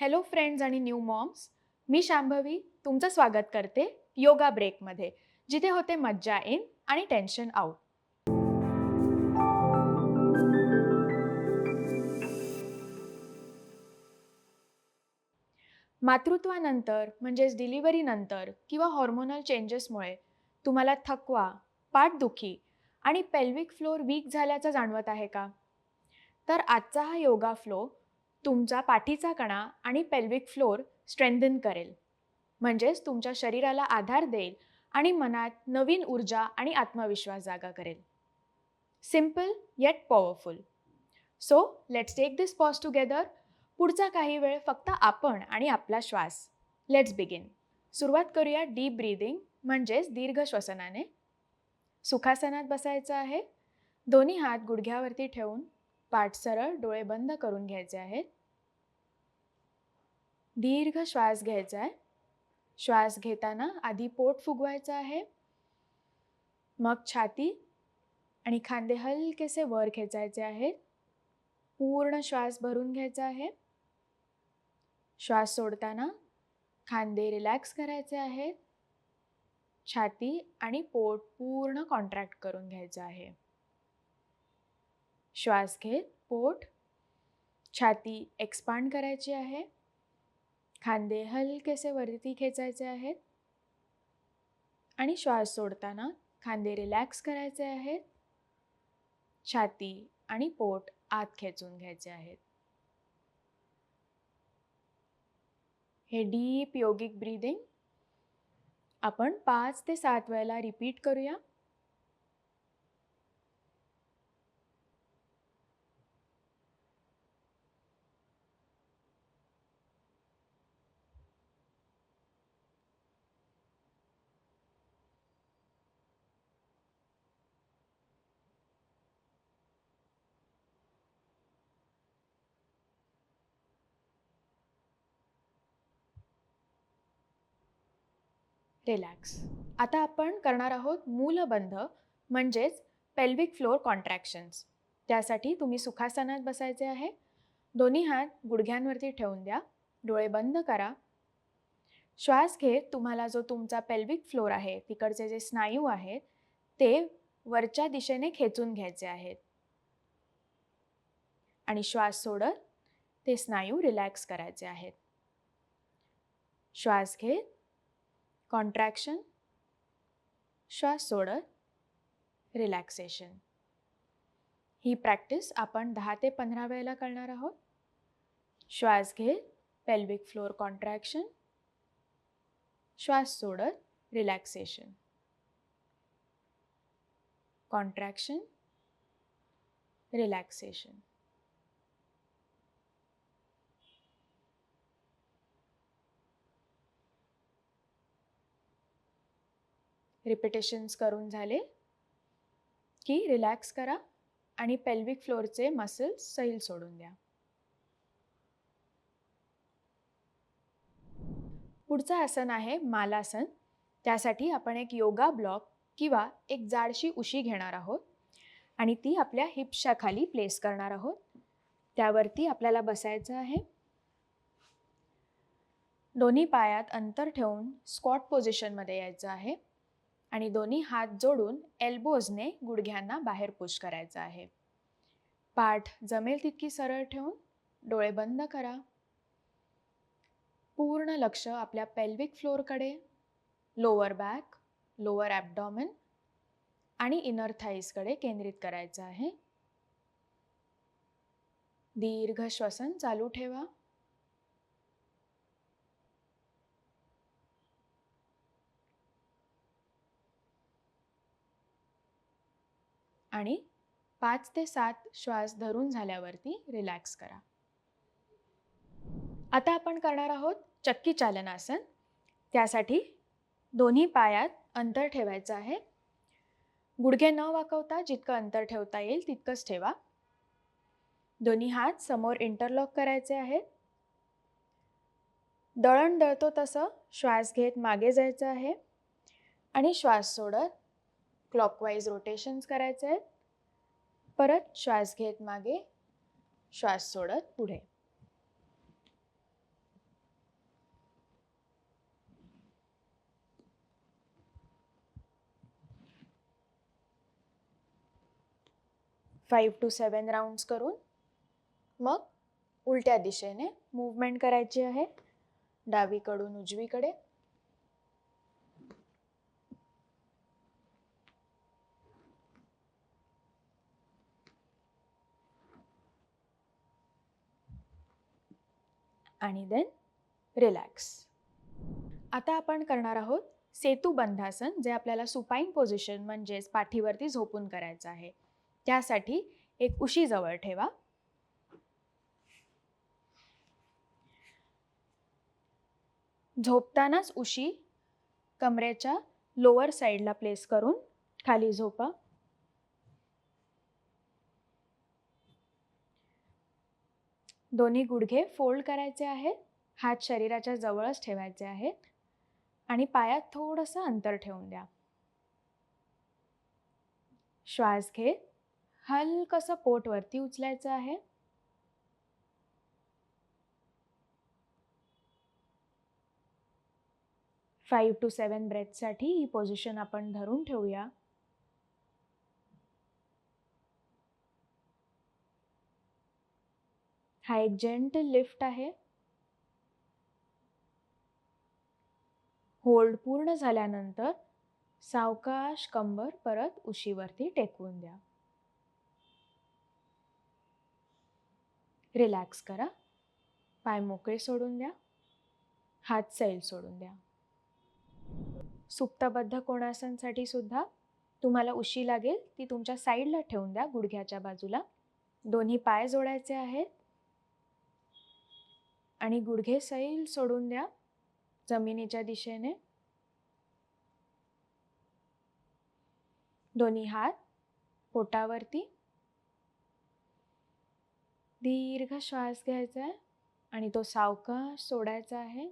Hello friends आणि new moms मी शांभवी तुमचं स्वागत करते योगा ब्रेकमध्ये जिथे होते मज्जा इन आणि टेन्शन आउट मातृत्वानंतर म्हणजेच डिलिव्हरीनंतर किंवा हॉर्मोनल चेंजेसमुळे तुम्हाला थकवा पाठदुखी आणि पेल्विक फ्लोअर वीक झाल्याचं जाणवत आहे का? तर आजचा हा योगा फ्लो तुमचा पाठीचा कणा आणि पेल्विक फ्लोअर स्ट्रेंथन करेल. म्हणजेच तुमच्या शरीराला आधार देईल आणि मनात नवीन ऊर्जा आणि आत्मविश्वास जागा करेल. Simple yet powerful so let's take this pause together पुढचा काही वेळ फक्त आपण आणि आपला श्वास. लेट्स बिगिन सुरुवात करूया डीप ब्रीदिंग म्हणजेच दीर्घ श्वसनाने. सुखासनात बसायचं आहे. दोन्ही हात गुडघ्यावरती ठेवून पाठ सरळ डोळे बंद करून घ्यायचे आहेत. दीर्घ श्वास घ्यायचा आहे. श्वास घेताना आधी पोट फुगवायचं आहे. मग छाती आणि खांदे हलकेसे वर खेचायचे आहेत. पूर्ण श्वास भरून घ्यायचा आहे. श्वास सोडताना खांदे रिलॅक्स करायचे आहेत. छाती आणि पोट पूर्ण कॉन्ट्रॅक्ट करून घ्यायचं आहे. श्वास घेत पोट छाती एक्सपांड करायची आहे. खांदे हलकेसे वरती खेचायचे आहेत. आणि श्वास सोडताना खांदे रिलॅक्स करायचे आहेत. छाती आणि पोट आत खेचून घ्यायचे आहेत. हे डीप योगिक ब्रीदिंग आपण पाच ते सात वेळेला रिपीट करूया. रिलॅक्स आता आपण करणार आहोत मूलबंध म्हणजेच पेल्विक फ्लोअर कॉन्ट्रॅक्शन्स त्यासाठी तुम्ही सुखासनात बसायचे आहे. दोन्ही हात गुडघ्यांवरती ठेवून द्या. डोळे बंद करा. श्वास घेत तुम्हाला जो तुमचा पेल्विक फ्लोअर आहे तिकडचे जे स्नायू आहेत ते वरच्या दिशेने खेचून घ्यायचे आहेत. आणि श्वास सोडत ते स्नायू रिलॅक्स करायचे आहेत. श्वास घेत कॉन्ट्रॅक्शन श्वास सोडत रिलॅक्सेशन. ही प्रॅक्टिस आपण दहा ते पंधरा वेळेला करणार आहोत. श्वास घेत पेल्विक फ्लोअर कॉन्ट्रॅक्शन श्वास सोडत रिलॅक्सेशन. Contraction relaxation. रिपिटेशन्स करून झाले. की रिलॅक्स करा आणि पेल्विक फ्लोअरचे मसल्स सैल सोडून द्या. पुढचं आसन आहे मालासन. त्यासाठी आपण एक योगा ब्लॉक किंवा एक जाडशी उशी घेणार आहोत आणि ती आपल्या हिप्सच्या खाली प्लेस करणार आहोत. त्यावरती आपल्याला बसायचं आहे. दोन्ही पायात अंतर ठेवून स्क्वॉट पोझिशनमध्ये यायचं आहे. आणि दोन्ही हात जोडून एल्बोजने गुडघ्यांना बाहेर पुश करायचं आहे. पाठ जमेल तितकी सरळ ठेवून डोळे बंद करा. पूर्ण लक्ष आपल्या पेल्विक फ्लोअरकडे लोअर बॅक लोअर ॲबडॉमन आणि इनर थाईजकडे केंद्रित करायचं आहे. दीर्घ श्वसन चालू ठेवा. आणि पाच ते सात श्वास धरून झाल्यावरती रिलॅक्स करा. आता आपण करणार आहोत चक्की चालनासन. त्यासाठी दोन्ही पायात अंतर ठेवायचं आहे. गुडघे न वाकवता जितकं अंतर ठेवता येईल तितकंच ठेवा. दोन्ही हात समोर इंटरलॉक करायचे आहेत. दळण दळतो तसं श्वास घेत मागे जायचं आहे. आणि श्वास सोडत क्लॉकवाईज रोटेशन्स करायचे आहेत. परत श्वास घेत मागे श्वास सोडत पुढे. फाईव्ह टू सेवन राऊंड्स करून मग उलट्या दिशेने मूवमेंट करायची आहे. डावीकडून उजवीकडे आणि देन रिलॅक्स आता आपण करणार आहोत सेतू बंधासन जे आपल्याला सुपाईन पोझिशन म्हणजेच पाठीवरती झोपून करायचं आहे. त्यासाठी एक उशी जवळ ठेवा. झोपतानाच उशी कमरेच्या लोअर साईडला प्लेस करून खाली झोपा. दोन्ही गुडघे फोल्ड करायचे आहेत हात शरीराच्या जवळच ठेवायचे आहेत आणि पायात थोडंसं अंतर ठेवून द्या. श्वास घे हलकसं पोट वरती उचलायचं आहे. फाईव्ह टू सेवन ब्रेथसाठी ही पोझिशन आपण धरून ठेवूया. हा एक जेंटल लिफ्ट आहे. होल्ड पूर्ण झाल्यानंतर सावकाश कंबर परत उशीवरती टेकवून द्या. रिलॅक्स करा. पाय मोकळे सोडून द्या. हात सैल सोडून द्या. सुप्तबद्ध कोणासनसाठी सुद्धा तुम्हाला उशी लागेल ती तुमच्या साईडला ठेवून द्या गुडघ्याच्या बाजूला. दोन्ही पाय जोडायचे आहेत. आणि गुडघे सैल सोडून द्या जमिनीच्या दिशेने. दोन्ही हात पोटावरती. दीर्घ श्वास घ्यायचा आहे आणि तो सावकाश सोडायचा आहे.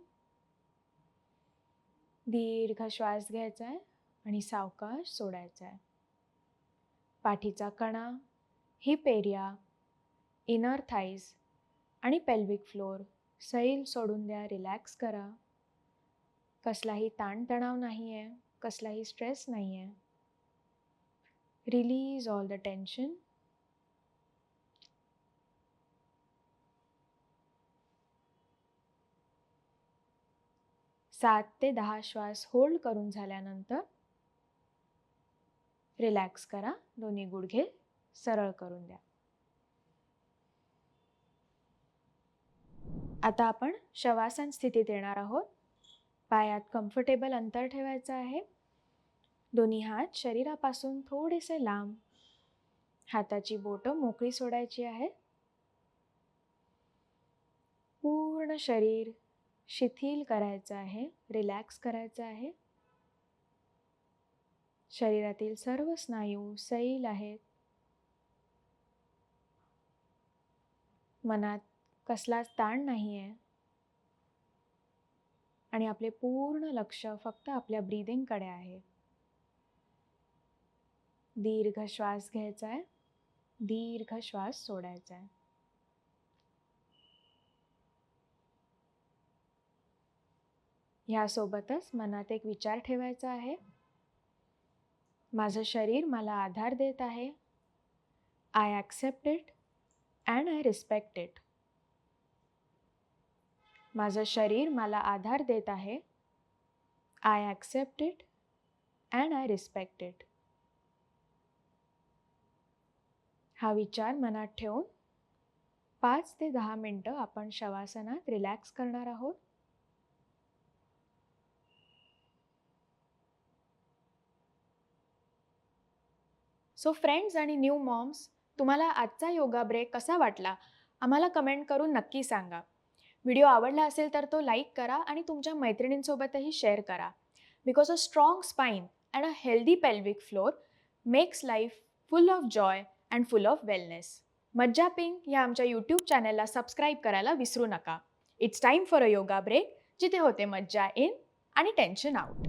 दीर्घ श्वास घ्यायचा आहे आणि सावकाश सोडायचा आहे. पाठीचा कणा हिप एरिया इनर थाईज आणि पेल्विक फ्लोर सैल सोडून द्या रिलॅक्स करा. कसलाही ताणतणाव नाही आहे कसलाही स्ट्रेस नाही आहे रिलीज ऑल द टेन्शन. सात ते दहा श्वास होल्ड करून झाल्यानंतर रिलॅक्स करा दोन्ही गुडघे सरळ करून द्या. आता आपण शवासन स्थितीत येणार आहोत. पायात कम्फर्टेबल अंतर ठेवायचं आहे. दोन्ही हात शरीरापासून थोडेसे लांब. हाताची बोटं मोकळी सोडायची आहे पूर्ण शरीर शिथिल करायचं आहे रिलॅक्स करायचं आहे. शरीरातील सर्व स्नायू सैल आहेत. मनात कसलाच ताण नाही आहे आणि आपले पूर्ण लक्ष फक्त आपल्या ब्रीदिंगकडे आहे. दीर्घ श्वास घ्यायचा आहे दीर्घ श्वास सोडायचा आहे ह्यासोबतच मनात एक विचार ठेवायचा आहे. माझं शरीर मला आधार देत आहे. I accept it and I respect it माझं शरीर मला आधार देत आहे. I accept it and I respect it हा विचार मनात ठेवून पाच ते दहा मिनटं आपण शवासनात रिलॅक्स करणार आहोत. सो फ्रेंड्स आणि न्यू मॉम्स तुम्हाला आजचा योगा ब्रेक कसा वाटला? आम्हाला कमेंट करून नक्की सांगा. व्हिडिओ आवडला असेल तर तो लाईक करा आणि तुमच्या मैत्रिणींसोबतही शेअर करा. Because a strong spine and a healthy pelvic floor makes life full of joy and full of wellness. Majja Pink या आमच्या यूट्यूब चॅनलला सबस्क्राईब करायला विसरू नका. It's time for a yoga break जिथे होते मज्जा इन आणि टेन्शन आउट.